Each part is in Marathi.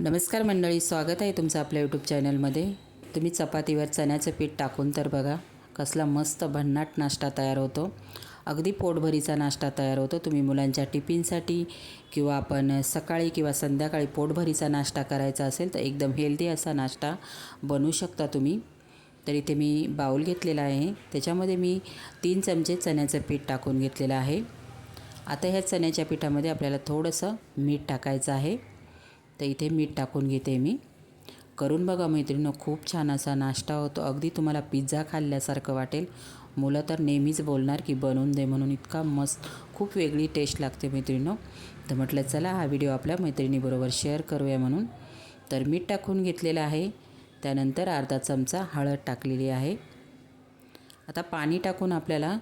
नमस्कार मंडळी स्वागत आहे तुमचं आपल्या यूट्यूब चॅनलमध्ये तुम्ही चपातीवर चण्याचं पीठ टाकून तर बघा कसला मस्त भन्नाट नाश्ता तयार होतो. अगदी पोटभरीचा नाश्ता तयार होतो. तुम्ही मुलांच्या टिफिनसाठी किंवा आपण सकाळी किंवा संध्याकाळी पोटभरीचा नाश्ता करायचा असेल तर एकदम हेल्दी असा नाश्ता बनवू शकता तुम्ही. तर इथे मी बाऊल घेतलेला आहे. त्याच्यामध्ये मी तीन चमचे चण्याचं पीठ टाकून घेतलेलं आहे. आता ह्या चण्याच्या पिठामध्ये आपल्याला थोडंसं मीठ टाकायचं आहे. तर इथे मीठ टाकून घेते मी. करून बघा मैत्रिणीनं खूप छान असा नाश्ता होतो. अगदी तुम्हाला पिझ्झा खाल्ल्यासारखं वाटेल. मुलं तर नेहमीच बोलणार की बनवून दे म्हणून इतका मस्त खूप वेगळी टेस्ट लागते मैत्रिणीनं. तर म्हटलं चला हा व्हिडिओ आपल्या मैत्रिणीबरोबर शेअर करूया म्हणून. तर मीठ टाकून घेतलेलं आहे. त्यानंतर अर्धा चमचा हळद टाकलेली आहे. आता पाणी टाकून आपल्याला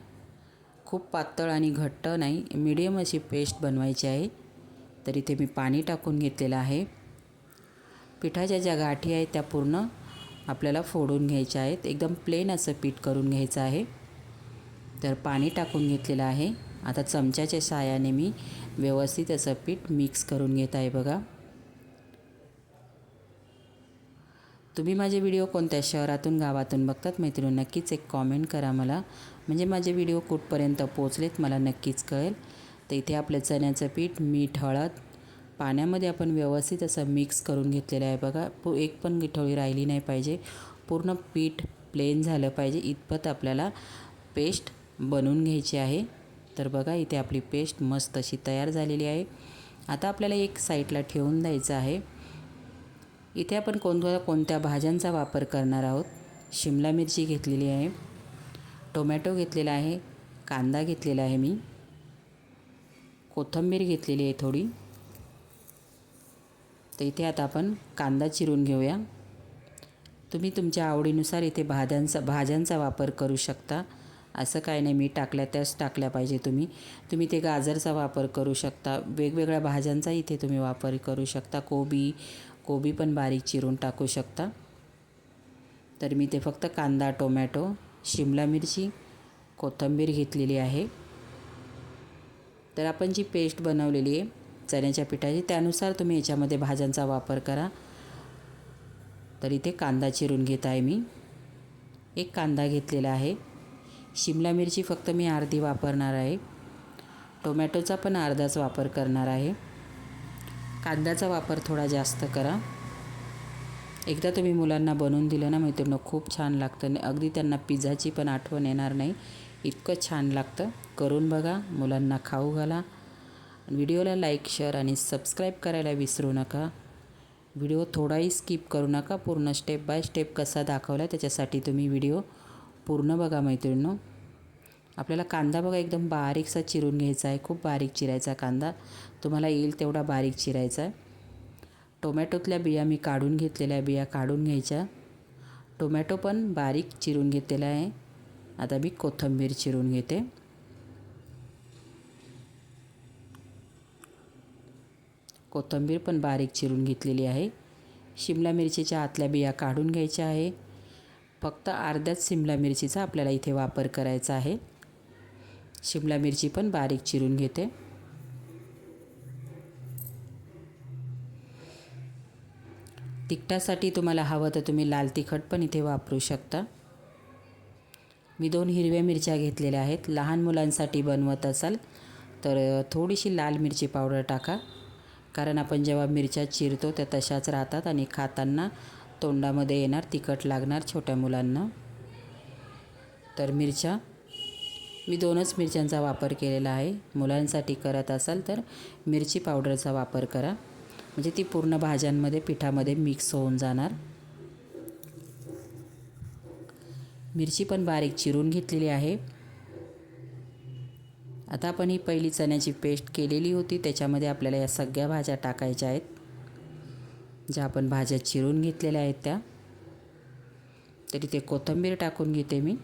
खूप पातळ आणि घट्ट नाही मिडियम अशी पेस्ट बनवायची आहे. तर इथे मी पाणी टाकून घेतलेलं आहे. पिठाच्या ज्या गाठी आहेत त्या पूर्ण आपल्याला फोडून घ्यायच्या आहेत. एकदम प्लेन असं पीठ करून घ्यायचं आहे. तर पाणी टाकून घेतलेलं आहे. आता चमच्याच्या साहाय्याने मी व्यवस्थित असं पीठ मिक्स करून घेत आहे बघा. तुम्ही माझे व्हिडिओ कोणत्या शहरातून गावातून बघतात मैत्रिणी नक्कीच एक कॉमेंट करा मला. म्हणजे माझे व्हिडिओ कुठपर्यंत पोचलेत मला नक्कीच कळेल. तर इथे आपलं चण्याचं पीठ मीठ हळद पाण्यामध्ये आपण व्यवस्थित असं मिक्स करून घेतलेलं आहे बघा. पू एक पण गिठवळी राहिली नाही पाहिजे. पूर्ण पीठ प्लेन झालं पाहिजे. इतपत आपल्याला पेस्ट बनवून घ्यायची आहे. तर बघा इथे आपली पेस्ट मस्त अशी तयार झालेली आहे. आता आपल्याला एक साईडला ठेवून द्यायचं आहे. इथे आपण कोणत्या कोणत्या भाज्यांचा वापर करणार आहोत? शिमला मिरची घेतलेली आहे. टोमॅटो घेतलेला आहे. कांदा घेतलेला आहे मी. कोथिंबीर घेतलेली आहे थोडी. तर इथे आता आपण कांदा चिरून घेऊया. तुम्ही तुमच्या आवडीनुसार इथे भाज्यांचा भाज्यांचा वापर करू शकता. असं काय नाही मी टाकल्या त्याच टाकल्या पाहिजे तुम्ही. तुम्ही ते गाजरचा वापर करू शकता. वेगवेगळ्या भाज्यांचा इथे तुम्ही वापर करू शकता. कोबी कोबी पण बारीक चिरून टाकू शकता. तर मी ते फक्त कांदा टोमॅटो शिमला मिरची कोथिंबीर घेतलेली आहे. तर आपण जी पेस्ट बनवलेली आहे चण्याच्या पिठाची त्यानुसार तुम्ही याच्यामध्ये भाज्यांचा वापर करा. तर इथे कांदा चिरून घेत आहे मी. एक कांदा घेतलेला आहे. शिमला मिरची फक्त मी अर्धी वापरणार आहे. टोमॅटोचा पण अर्धाच वापर करणार आहे. कांद्याचा वापर थोडा जास्त करा. एकदा तुम्ही मुलांना बनवून दिलं ना मैत्रिणी खूप छान लागतं. अगदी त्यांना पिझ्झाची पण आठवण येणार नाही. इतकं छान लागतं. करून बघा मुलांना खाऊ घाला. व्हिडिओला लाईक शेअर आणि सबस्क्राईब करायला विसरू नका. व्हिडिओ थोडाही स्किप करू नका. पूर्ण स्टेप बाय स्टेप कसा दाखवला त्याच्यासाठी तुम्ही व्हिडिओ पूर्ण बघा मैत्रिणीनं. आपल्याला कांदा बघा एकदम बारीकसा चिरून घ्यायचा आहे. खूप बारीक चिरायचा कांदा. तुम्हाला येईल तेवढा बारीक चिरायचा आहे. टोमॅटोतल्या बिया मी काढून घेतलेल्या बिया काढून घ्यायच्या. टोमॅटो पण बारीक चिरून घेतलेला आहे. आता मी कोथिंबीर चिरून घेते. कोथिंबीर पण बारीक चिरून घेतलेली आहे. शिमला मिरचीच्या आतल्या बिया काढून घ्यायच्या आहे. फक्त अर्ध्याच शिमला मिरचीचा आपल्याला इथे वापर करायचा आहे. शिमला मिरची पण बारीक चिरून घेते. तिखटासाठी तुम्हाला हवं तर तुम्ही लाल तिखट पण इथे वापरू शकता. मी दोन हिरव्या मिरच्या घेतलेल्या आहेत. लहान मुलांसाठी बनवत असाल तर थोडीशी लाल मिरची पावडर टाका. कारण आपण जेव्हा मिरच्या चिरतो त्या तशाच राहतात आणि खाताना तोंडामध्ये येणार तिखट लागणार छोट्या मुलांना. तर मिरच्या मी दोनच मिरच्यांचा वापर केलेला आहे. मुलांसाठी करत असाल तर मिरची पावडरचा वापर करा. म्हणजे ती पूर्ण भाज्यांमध्ये पिठामध्ये मिक्स होऊन जाणार. मिरची पण बारीक चिरून घेतलेली आहे. आता आपण ही पहिली चण्याची पेस्ट केलेली होती. त्याच्यामध्ये आपल्याला या सगळ्या भाज्या टाकायच्या आहेत. ज्या आपण भाज्या चिरून घेतलेल्या आहेत त्या. तरी ते कोथिंबीर टाकून घेते मी.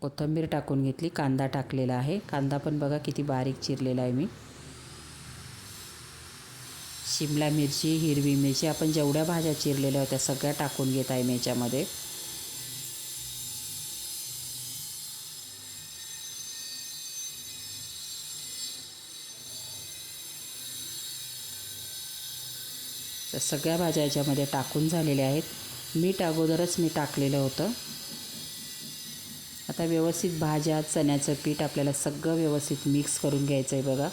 कोथिंबीर टाकून घेतली. कांदा टाकलेला आहे. कांदा पण बघा किती बारीक चिरलेला आहे मी. शिमला मिरची हिरवी मिरची आपण जेवढ्या भाज्या चिरलेल्या होत्या सगळ्या टाकून घेत आहे मी याच्यामध्ये. तर सगळ्या भाज्या याच्यामध्ये टाकून झालेल्या आहेत. मीठ अगोदरच मी टाकलेलं होतं. आता व्यवस्थित भाज्या चण्याचं पीठ आपल्याला सगळं व्यवस्थित मिक्स करून घ्यायचं आहे बघा.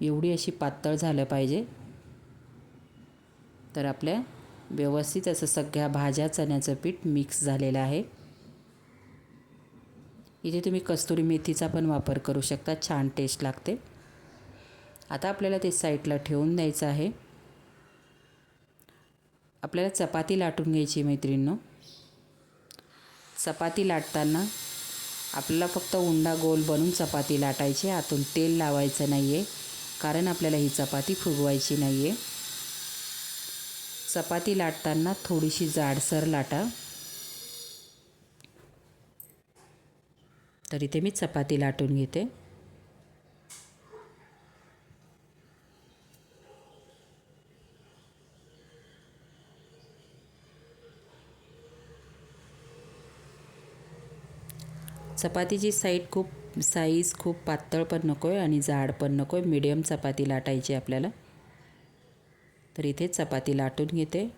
एवढी अशी पातळ झालं पाहिजे. तर आपल्या व्यवस्थित असं सगळ्या भाज्या चण्याचं पीठ मिक्स झालेलं आहे. इथे तुम्ही कस्तुरी मेथीचा पण वापर करू शकता छान टेस्ट लागते. आता आपल्याला ते साईडला ठेवून द्यायचं आहे. आपल्याला चपाती लाटून घ्यायची मैत्रिणींनो. चपाती लाटताना आपल्याला फक्त उंडा गोल बनून चपाती लाटायची आतून तेल लावायचं नाही आहे कारण आपल्याला ही चपाती फुगवायची नाही आहे चपाती लाटताना थोडीशी जाडसर लाटा. तर इथे मी चपाती लाटून घेते. चपातीची साईड खूप साईज खूप पातळ पण नको आहे आणि जाड पण नको आहे मिडियम चपाती लाटायची आपल्याला. तर इथे चपाती लाटून घेते.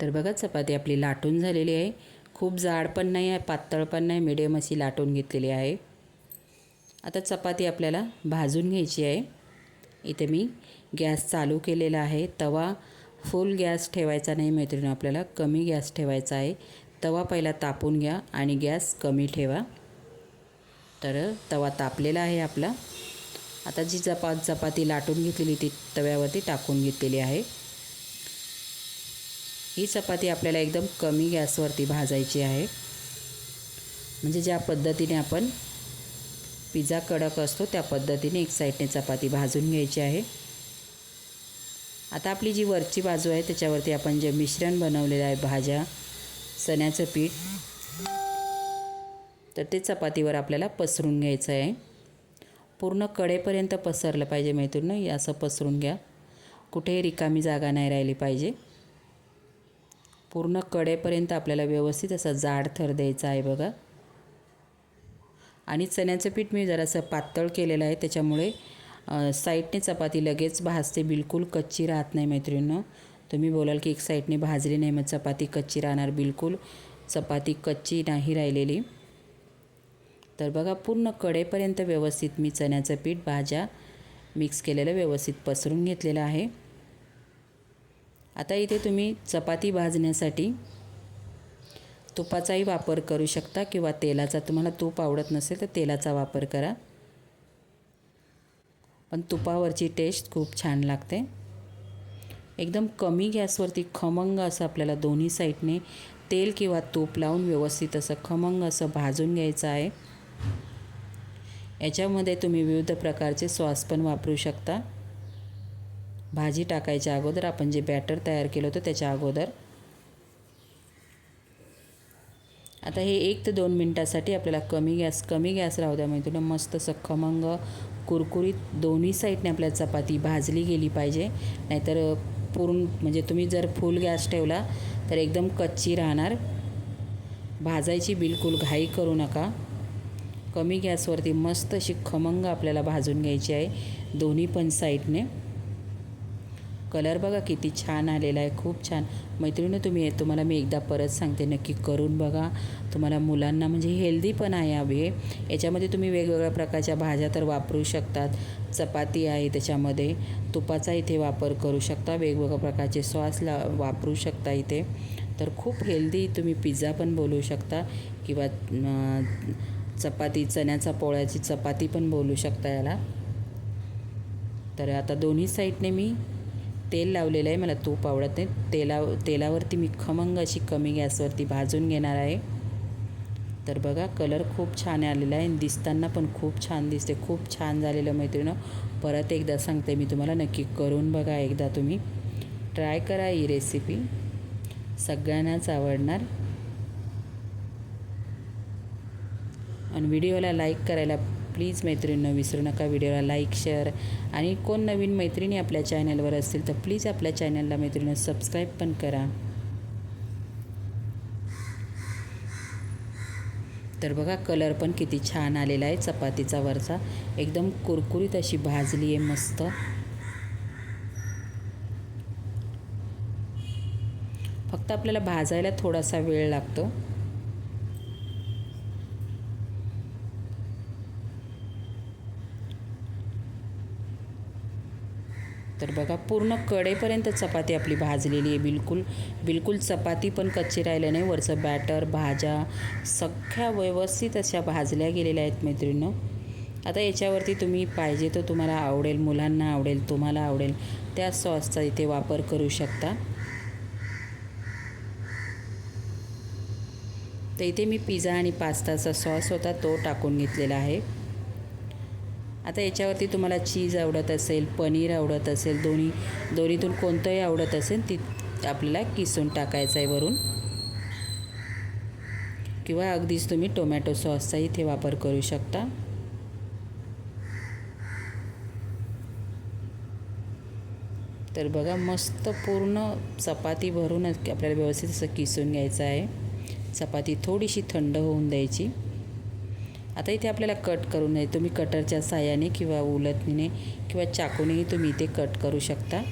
तर बघा चपाती आपली लाटून झालेली आहे. खूप जाड पण नाही आहे पातळ पण नाही मिडियम अशी लाटून घेतलेली आहे. आता चपाती आपल्याला भाजून घ्यायची आहे. इथे मी गॅस चालू केलेला आहे. तवा फुल गॅस ठेवायचा नाही मैत्रिणी आपल्याला कमी गॅस ठेवायचा आहे. तवा पहिला तापून घ्या आणि गॅस कमी ठेवा. तर तवा तापलेला आहे आपला. आता जी चपात चपाती लाटून घेतलेली ती तव्यावरती टाकून घेतलेली आहे. ही चपाती आपल्याला एकदम कमी गॅसवरती भाजायची आहे. म्हणजे ज्या पद्धतीने आपण पिझ्झा कडक असतो त्या पद्धतीने एक साईडने चपाती भाजून घ्यायची आहे. आता आपली जी वरची बाजू आहे त्याच्यावरती आपण जे मिश्रण बनवलेलं आहे भाज्या चण्याचं पीठ तर ते चपातीवर आपल्याला पसरून घ्यायचं आहे. पूर्ण कडेपर्यंत पसरलं पाहिजे मैत्रीण असं पसरून घ्या. कुठेही रिकामी जागा नाही राहिली पाहिजे. पूर्ण कडेपर्यंत आपल्याला व्यवस्थित असा जाड थर द्यायचा आहे बघा. आणि चण्याचं पीठ मी जरासं पातळ केलेलं आहे. त्याच्यामुळे साईडने चपाती लगेच भाजते. बिलकुल कच्ची राहत नाही मैत्रिणींनो. तुम्ही बोलाल की एक साईडने भाजली नाही मग चपाती कच्ची राहणार. बिलकुल चपाती कच्ची नाही राहिलेली. तर बघा पूर्ण कडेपर्यंत व्यवस्थित मी चण्याचं पीठ भाज्या मिक्स केलेलं व्यवस्थित पसरून घेतलेलं आहे. आता इथे तुम्ही चपाती भाजण्यासाठी तुपाचाही वापर करू शकता किंवा तेलाचा तुम्हाला तूप आवडत नसेल तर तेलाचा वापर करा. पण तुपावरची टेस्ट खूप छान लागते. एकदम कमी गॅसवरती खमंग असं आपल्याला दोन्ही साईडने तेल किंवा तूप लावून व्यवस्थित असं खमंग असं भाजून घ्यायचं आहे. याच्यामध्ये तुम्ही विविध प्रकारचे सॉस पण वापरू शकता. भाजी टाकायच्या अगोदर आपण जे बॅटर तयार केलं होतं त्याच्या अगोदर आता हे एक ते दोन मिनटासाठी आपल्याला कमी गॅस कमी गॅस राहू द्या. म्हणजे मस्त असं खमंग कुरकुरीत दोन्ही साईडने आपल्या चपाती भाजली गेली पाहिजे. नाहीतर पूर्ण म्हणजे तुम्ही जर फुल गॅस ठेवला तर एकदम कच्ची राहणार. भाजायची बिलकुल घाई करू नका. कमी गॅसवरती मस्त अशी खमंग आपल्याला भाजून घ्यायची आहे. दोन्ही पण साईडने. कलर बघा किती छान आलेला आहे खूप छान. मैत्रिणी तुम्ही तुम्हाला मी एकदा परत सांगते नक्की करून बघा. तुम्हाला मुलांना म्हणजे हेल्दी पण आहे हवे याच्यामध्ये तुम्ही वेगवेगळ्या प्रकारच्या भाज्या तर वापरू शकतात. चपाती आहे त्याच्यामध्ये. तुपाचा इथे वापर करू शकता वेगवेगळ्या प्रकारचे सॉस ला वापरू शकता इथे. तर खूप हेल्दी तुम्ही पिझ्झा पण बोलू शकता किंवा चपाती चण्याचा पोळ्याची चपाती पण बोलू शकता याला. तर आता दोन्ही साईडने मी तेल लावलेलं आहे मला तूप आवडत नाही. तेला तेलावरती मी खमंग अशी कमी गॅसवरती भाजून घेणार आहे. तर बघा कलर खूप छान आलेला आहे दिसताना पण खूप छान दिसते. खूप छान झालेलं मैत्रिणं. परत एकदा सांगते मी तुम्हाला नक्की करून बघा एकदा तुम्ही. ट्राय करा ही रेसिपी. सगळ्यांनाच आवडणार. आणि व्हिडिओला लाईक करायला प्लीज मैत्रिणीनं विसरू नका व्हिडिओला लाईक शेअर आणि कोण नवीन मैत्रिणी आपल्या चॅनलवर असतील तर प्लीज आपल्या चॅनलला मैत्रिणीनं सबस्क्राईब पण करा. तर बघा कलर पण किती छान आलेला आहे चपातीचा वरचा. एकदम कुरकुरीत अशी भाजली आहे मस्त. फक्त आपल्याला भाजायला थोडासा वेळ लागतो. तर बघा पूर्ण कडेपर्यंत चपाती आपली भाजलेली आहे बिलकुल. बिलकुल चपाती पण कच्ची राहिली नाही. वरचं बॅटर भाज्या सगळ्या व्यवस्थित अशा भाजल्या गेलेल्या आहेत मैत्रिणीनं. आता याच्यावरती तुम्ही पाहिजे तर तुम्हाला आवडेल मुलांना आवडेल तुम्हाला आवडेल त्या सॉसचा इथे वापर करू शकता. तर इथे मी पिझ्झा आणि पास्ताचा सॉस होता तो टाकून घेतलेला आहे. आता याच्यावरती तुम्हाला चीज आवडत असेल पनीर आवडत असेल दोन्ही दोन्हीतून कोणतंही आवडत असेल ती आपल्याला किसून टाकायचं आहे वरून. किंवा अगदीच तुम्ही टोमॅटो सॉसचा इथे वापर करू शकता. तर बघा मस्त पूर्ण चपाती भरूनच आपल्याला व्यवस्थित असं किसून घ्यायचं आहे. चपाती थोडीशी थंड होऊन द्यायची. आता इथे आपल्याला कट करून नये. तुम्ही कटरच्या साह्याने किंवा उलटणीने किंवा चाकूनेही तुम्ही इथे कट करू शकता.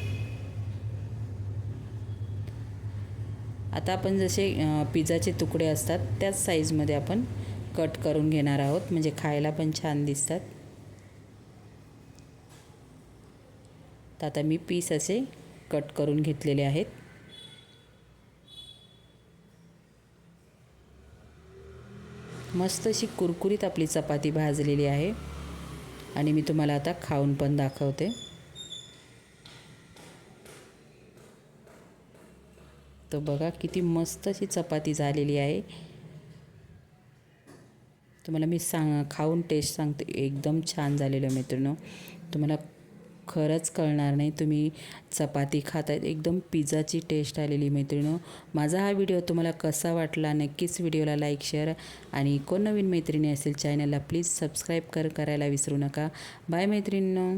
आता आपण जसे पिझ्झाचे तुकडे असतात त्याच साईजमध्ये आपण कट करून घेणार आहोत. म्हणजे खायला पण छान दिसतात. तर आता मी पीस असे कट करून घेतलेले आहेत. मस्त अशी कुरकुरीत आपली चपाती भाजलेली आहे. आणि मी तुम्हाला आता खाऊन पण दाखवते. तर बघा किती मस्त अशी चपाती झालेली आहे. तुम्हाला मी सांग खाऊन टेस्ट सांगते. एकदम छान झालेलं आहे मित्रांनो. तुम्हाला खरंच कळणार नाही. तुम्ही चपाती खातायत एकदम पिझ्झाची टेस्ट आलेली मैत्रिणं. माझा हा व्हिडिओ तुम्हाला कसा वाटला नक्कीच व्हिडिओला लाईक शेअर आणि कोण नवीन मैत्रिणी असेल चॅनलला प्लीज सबस्क्राईब कर करायला विसरू नका. बाय मैत्रिणींनो.